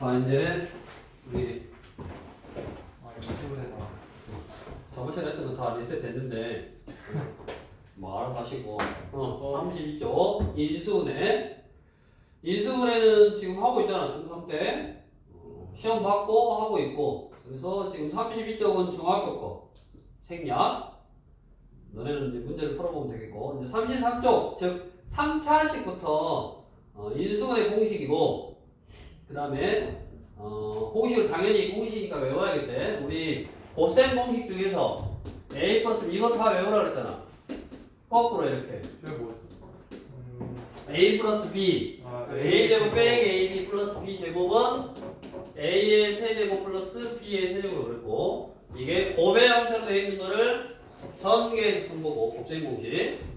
자 이제 우리 아 이거 때문에 저번 시간에 했던 거다 리셋 됐는데 뭐 알아서 하시고. 어 32쪽 인수분해 인수분해는 지금 하고 있잖아 중3 때. 어, 시험 받고 하고 있고. 그래서 지금 32쪽은 중학교 거. 생략. 너네는 이제 문제를 풀어보면 되겠고. 이제 33쪽 즉 3차식부터 어, 인수분해 공식이고 그 다음에 어, 공식을 당연히 공식이니까 외워야겠대. 우리 곱셈 공식 중에서 a 플러스 이거 다 외우라 그랬잖아. 거꾸로 이렇게. 저게 뭐? 음, a 플러스 b. 아, a 제곱 빼기 ab 플러스 b 제곱은 a의 세제곱 플러스 b의 세제곱으로 그랬고 이게 곱의 형태로 되어 있는 거를 전개 승보고 곱셈 공식.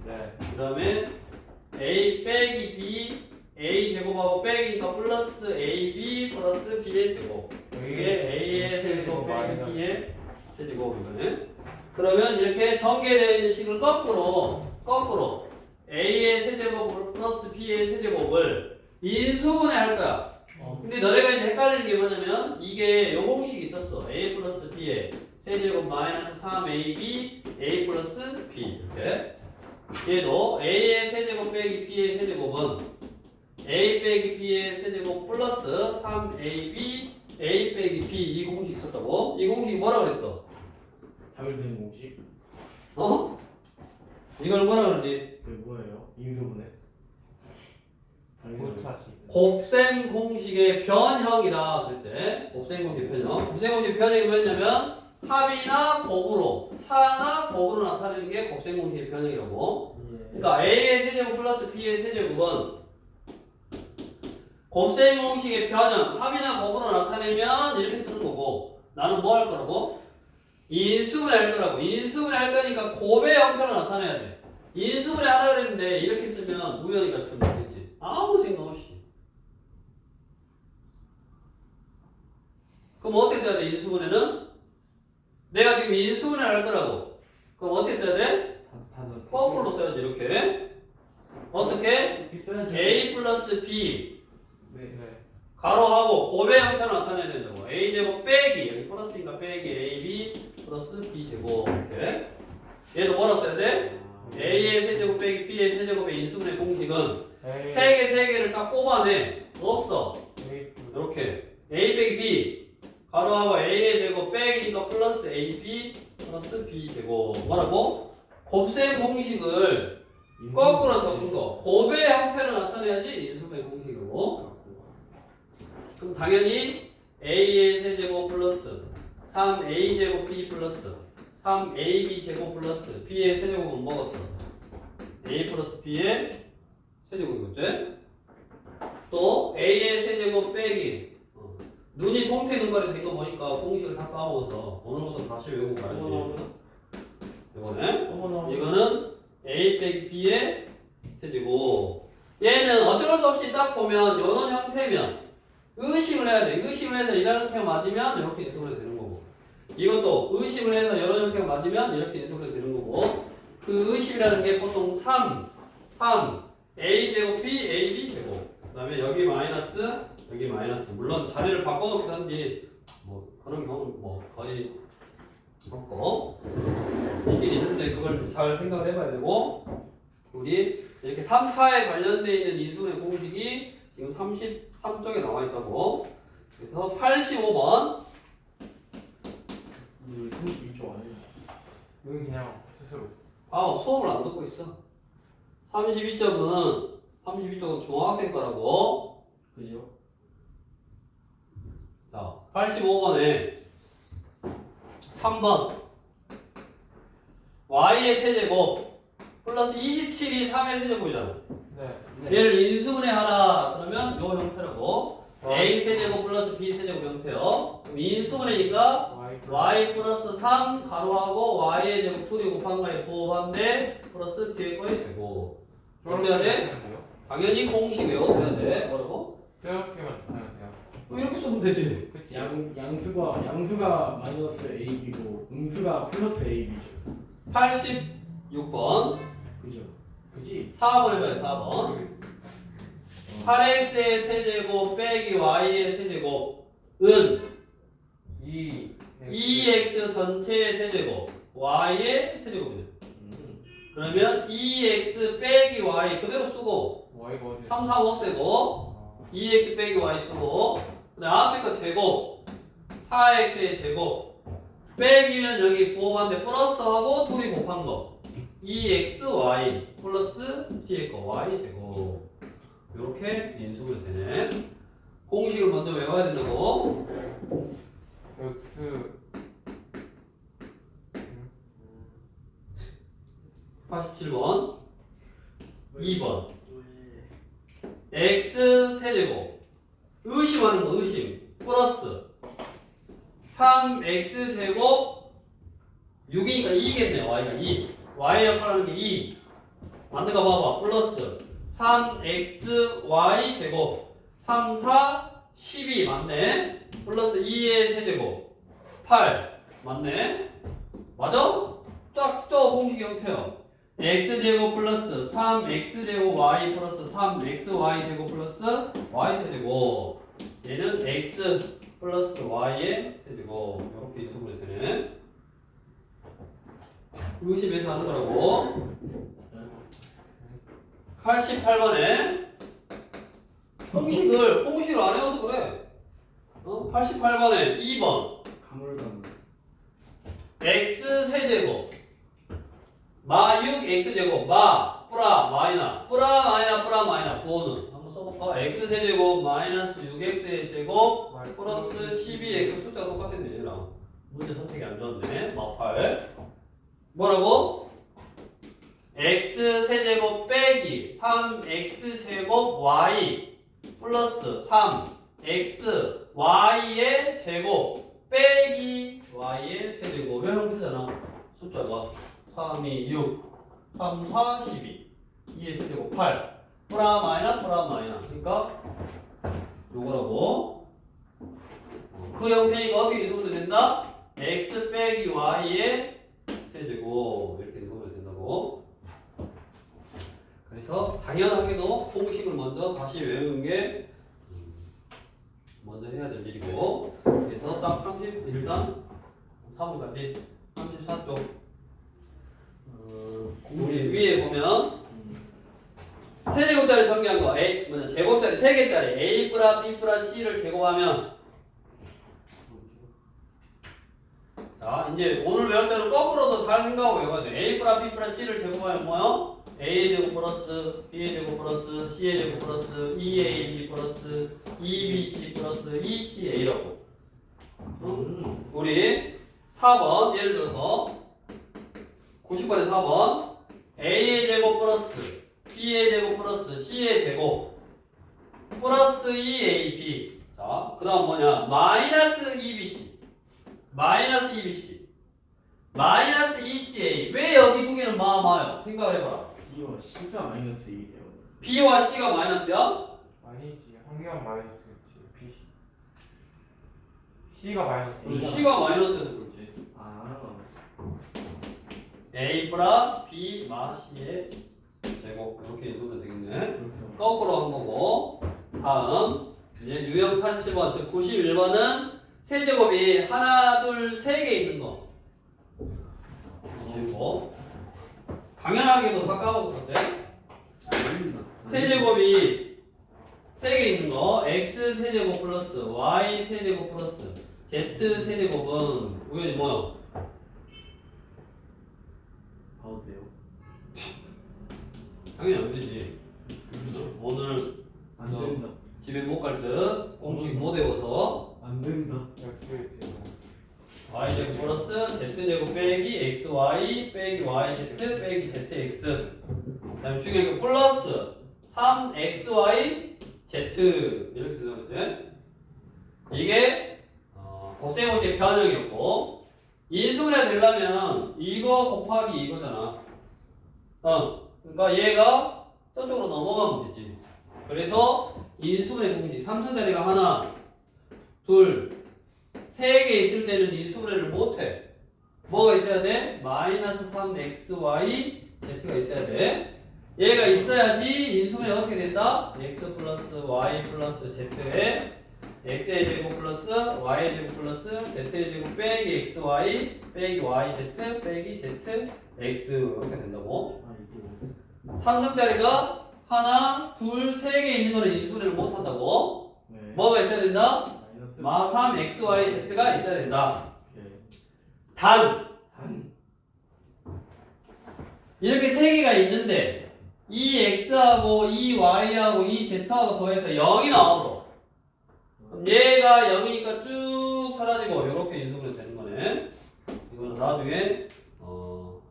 네. 그 다음에 a 빼기 b a 제곱하고 빼기니까 플러스 ab 플러스 b의 제곱. 이게 a의 세제곱 빼기 b의 세제곱 이거는 그러면 이렇게 전개되어 있는 식을 거꾸로 거꾸로 a의 세제곱 플러스 b의 세제곱을 인수분해 할 거야. 어. 근데 너네가 이제 헷갈리는 게 뭐냐면 이게 요 공식이 있었어. A 플러스 b의 세제곱 마이너스 3ab a 플러스 b. 이렇게. 얘도 a의 세제곱 빼기 b의 세제곱은 a 빼기 b의 세제곱 플러스 3ab a 빼기 b 이 공식 있었다고 이 공식이 뭐라 그랬어? 당일되는 공식? 어? 이걸 뭐라 그러지? 그게 뭐예요? 인수분해? 고차식. 곱셈 공식의 변형이다 그랬지? 곱셈 공식 변형 곱셈 공식 변형이 뭐였냐면 합이나 곱으로 차나 곱으로 나타내는 게 곱셈 공식의 변형이라고 그러니까 a의 세제곱 플러스 b의 세제곱은 곱셈 공식의 변형, 합이나 곱으로 나타내면 이렇게 쓰는 거고 나는 뭐 할 거라고? 인수분해 할 거라고 인수분해 할 거니까 곱의 형태로 나타내야 돼 인수분해 하라 그랬는데 이렇게 쓰면 우연히 같은 거겠지 아무 생각 없이 그럼 어떻게 써야 돼 인수분해는? 내가 지금 인수분해 할 거라고 그럼 어떻게 써야 돼? 거꾸로 써야지 이렇게 어떻게? a 플러스 b. 가로하고 곱의 형태로 나타내야 된다고 a 제곱 빼기 여기 플러스니까 빼기 ab 플러스 b 제곱 이렇게. 얘도 써야 돼? a의 세제곱 빼기 b의 세제곱의 인수분해 공식은 세 개 세 개를 딱 뽑아내. 없어. 이렇게. A 빼기 b. 가로하고 a의 제곱 빼기니까 플러스 ab 플러스 b 제곱. 뭐라고? 곱셈 공식을 거꾸로 적은 거. 곱의 형태로 나타내야지 인수분해 공식이고 그럼 당연히 a의 세제곱 플러스 3a 제곱 b 플러스 3ab 제곱 플러스 b의 세제곱은 먹었어? A 플러스 b의 세제곱이겠지? 또 a의 세제곱 빼기. 어, 눈이 통태 눈발이 된거 보니까 공식을 다 까먹어서 오늘부터 다시 외우고 가야지. 이거네 이거는 a 빼기 b의 세제곱. 얘는 어쩔 수 없이 딱 보면 이런 형태면 의심을 해야 돼. 의심을 해서 이런 형태가 맞으면 이렇게 인수분해 되는 거고. 이것도 의심을 해서 이런 형태가 맞으면 이렇게 인수분해 되는 거고. 그 의심이라는 게 보통 3 3 a 제곱 b a b 제곱. 그 다음에 여기 마이너스 여기 마이너스. 물론 자리를 바꿔놓긴 한데 뭐 그런 경우는 뭐 거의 없고. 있긴 있는데 그걸 잘 생각을 해봐야 되고. 우리 이렇게 3차에 관련되어 있는 인수분해 공식이 지금 33쪽에 나와 있다고. 그래서 85번. 물 31초 안에 여기 그냥 스스로. 아 수업을 안 듣고 있어. 32쪽은 32쪽은 중학생 거라고. 그죠? 자 85번에 3번. y의 세제곱 플러스 27이 3의 세제곱이잖아. 네. 얘를 인수분해 하라 그러면 요 형태라고 어. a 세제곱 플러스 b 세제곱 형태요 그럼 인수분해니까 Y 플러스 3 가로하고 y의 제곱 둘이 곱한 거에 부호한데 플러스 뒤에 거에 제곱 어떻게 해야 돼? 당연히 공식 외워야 돼 뭐라고? 하면 돼요. 그럼 이렇게 쓰면 되지 그치? 양, 양수가 양수가 마이너스 AB고 음수가 플러스 AB죠 86번 그죠? 그지? 4번 해봐요 4번 모르겠어. 8x의 세제곱 빼기 y의 세제곱은 2 2x 전체의 세제곱 y의 세제곱이네. 그러면 2x 빼기 y 그대로 쓰고 Y가 어디 3, 3 없애고 2x 빼기 y 쓰고 그다음 앞에 거 제곱 4x의 제곱 빼기면 여기 부호반대 플러스하고 둘이 곱한 거 2xy 플러스 뒤에 거 y 제곱. 이렇게 인수가 되네 공식을 먼저 외워야 된다고. X 87번 2번. x 세제곱. 의심하는 거 의심. 플러스 3x 제곱. 6이니까 2겠네 y가 2 y 역할하는 게2 맞는 거 봐봐. 플러스 3xy 제곱. 3 4 12 맞네. 플러스 2의 세제곱. 8 맞네. 맞아? 쫙저 공식 형태요. x제곱 플러스 3x제곱 y 플러스 3xy 제곱 플러스 y 세제곱. 얘는 x 플러스 y의 세제곱. 이렇게 인수분해 되네 의심해서 하는 거라고. 88번에 공식을 공식을 안 외워서 그래. 어? 88번에 2번. 가물가물. x 세제곱. 마 6x제곱. 마 뿌라 마이너. 뿌라 마이너 뿌라 마이너. 부호는. 한번 써볼까? x 세제곱 마이너스 6x의 제곱 플러스 12x 숫자가 똑같았네 얘랑 문제 선택이 안 좋았네. 마8 뭐라고? x 세제곱 빼기 3x 제곱 y 플러스 3x y의 제곱 빼기 y의 세제곱의 형태잖아 숫자가 3, 2, 6, 3, 4, 12 2의 세제곱 8 프라 마이너 프라 마이너 그러니까 요거라고 그 형태니까 어떻게 인수분해 된다? x 빼기 y의 세제곱 이렇게 인수분해 된다고. 그래서 당연하게도 공식을 먼저 다시 외우는 게 음, 먼저 해야 될 일이고. 그래서 딱 30, 일단 3번까지 34쪽. 어, 우리 위에 보면 세제곱짜리 정리한 거. A 뭐냐 제곱짜리 세 개짜리. A 플라 B 플라 C를 제곱하면 자 이제 오늘 때는 거꾸로도 잘 생각하고 외워야 돼 A 플라 B 플라 C를 제곱하면 뭐요? A의 제곱 플러스 B의 제곱 플러스 C의 제곱 플러스 2AB 플러스 2BC 플러스 2CA라고. 음, 우리 4번 예를 들어서 90번에 4번 A의 제곱 플러스 B의 제곱 플러스 C의 제곱 플러스 2AB 자, 그 다음 뭐냐? 마이너스 2BC 마이너스 2BC 마이너스 2CA 왜 여기 두 개는 마마요? 생각을 해봐라 B와 C가 마이너스 2이에요. B와 C가 마이너스야? 아니지 한 개만 마이너스겠지 B C가 마이너스 그럼 2가 C가 마이너스여서 그렇지 아. A 플라 B 마 C의 제곱 이렇게 인수면 되겠네 그렇죠. 거꾸로 한 거고 다음 이제 유형 37번 즉 91번은 세제곱이 하나 둘 세 개 있는 거 그리고 당연하게도 다 까먹었대 세제곱이 세 개 있는 거 x 세제곱 플러스 y 세제곱 플러스 z 세제곱은 우연히 뭐요? 봐도 돼요? 당연히 안 되지 오늘 안 된다. 집에 못 갈 듯 공식 못 외워서 안 된다. 이렇게 되고 y 제곱 플러스 z 제곱 빼기 x y 빼기 y z 빼기 z x. 그다음 중에 그 플러스 3 x y z. 이렇게 되는 거지 이게 어, 곱셈고시의 변형이었고 인수분해 되려면 이거 곱하기 이거잖아. 어 그러니까 얘가 저쪽으로 넘어가면 되지. 그래서 인수분해 공식 삼성자리가 하나 둘 세 개 있을 때는 인수분해를 못해. 뭐가 있어야 돼? 마이너스 3xy z가 있어야 돼. 얘가 있어야지 인수분해 어떻게 된다? x 플러스 y 플러스 z에 x의 제곱 플러스 y의 제곱 플러스 z의 제곱 빼기 xy 빼기 yz 빼기 z x 이렇게 된다고 아이고. 삼성짜리가 하나, 둘, 세 개 있는 거는 인수분해를 못 한다고 네. 뭐가 있어야 된다? 마이너스. 마3 xy z가 있어야 된다 오케이. 단 한. 이렇게 세 개가 있는데 이 x하고 이 y하고 이 z하고 더해서 0이 나와버려 그럼 얘가 0이니까 쭉 사라지고 이렇게 인수분해 되는 거네 이거는 나중에 어,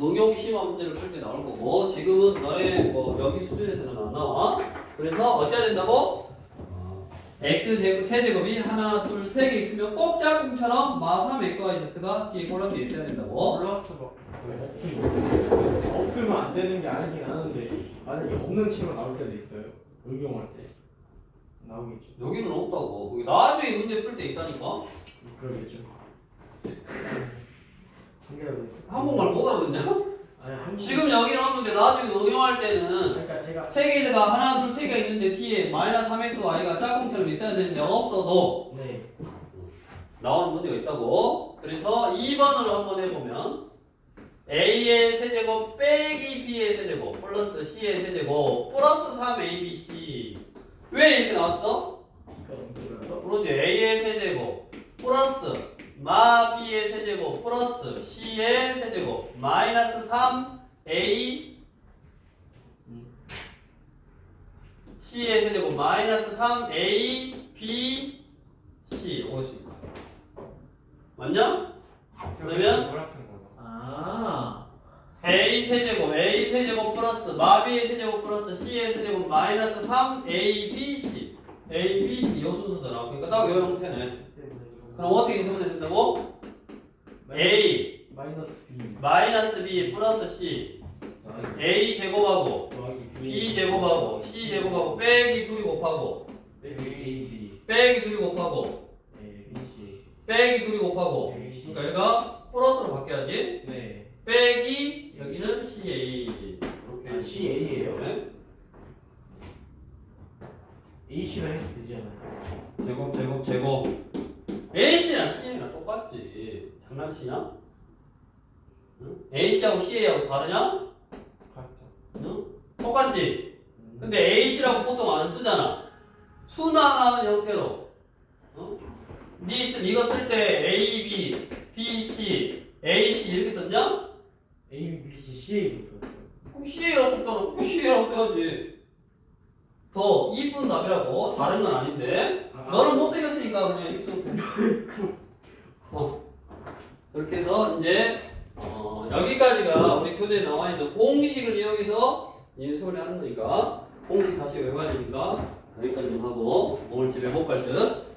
응용 심화 문제를 풀 때 나올 거고 지금은 너네 뭐 여기 수준에서는 안 나와 그래서 어찌해야 된다고? 어, x 제곱 세제곱이 하나 둘 세 개 있으면 꼭 짝꿍처럼 마3 xy z가 뒤에 콜럼에 있어야 된다고 없으면 없으면 안 되는 게 아니긴 하는데 만약에 없는 친구가 나올 때도 있어요. 응용할 때 나오겠죠. 여기는 없다고 거기 나중에 문제 풀 때 있다니까 그러겠죠. 한국말 못 알아듣냐? 아니 지금 여기는 없는데 나중에 응용할 때는 그러니까 제가 세 개가 하나 둘 세 개가 있는데 뒤에 마이너스 3xy가 짝꿍처럼 있어야 되는데 없어도 네. 나오는 문제가 있다고. 그래서 2번으로 한번 해보면 a의 세제곱 빼기 b의 세제곱 플러스 c의 세제곱 플러스 3abc 왜 이렇게 나왔어? 그러지. a의 세제곱 플러스 마 b의 세제곱 플러스 c의 세제곱 마이너스 3a c의 세제곱 마이너스 3a b c 오겠습니다 맞냐? 그러면? 아. a 세제곱 a 세제곱 플러스 마 b의 세제곱 플러스 c의 세제곱 마이너스 3a b c a b c 요 순서더라 그러니까 딱 요 형태네 그럼 어떻게 인수분해 된다고? a 마이너스 B 마이너스 b 플러스 c a 제곱하고 더하기 b 제곱하고 c 제곱하고 빼기 둘이 곱하고 A B 빼기 둘이 곱하고 A B C 빼기 둘이 곱하고 그러니까 얘가 플러스로 바뀌어야지 네. 빼기 여기는 ca 이렇게 아, CA예요? 네. A C랑 해도 되지 않아요? 제곱 ac랑 ca랑 장난치냐? 응? ac하고 ca하고 다르냐? 같죠 응? 똑같지? 음. 근데 ac라고 보통 안 쓰잖아 순환하는 형태로 어? 니 쓰, 이거 쓸 때 a, b, b, c, a, c 이렇게 썼냐? A B C C A 있어. 그럼 ca라고 썼잖아 그럼 ca라고 써야지 더 이쁜 답이라고 다른 건 아닌데 너는 못생겼으니까 그냥 이렇게 돼. 어. 이렇게 해서 이제 어, 여기까지가 우리 교재에 나와 있는 공식을 이용해서 인수를 하는 거니까 공식 다시 외워야 되니까 여기까지만 하고 오늘 집에 못 갈 듯.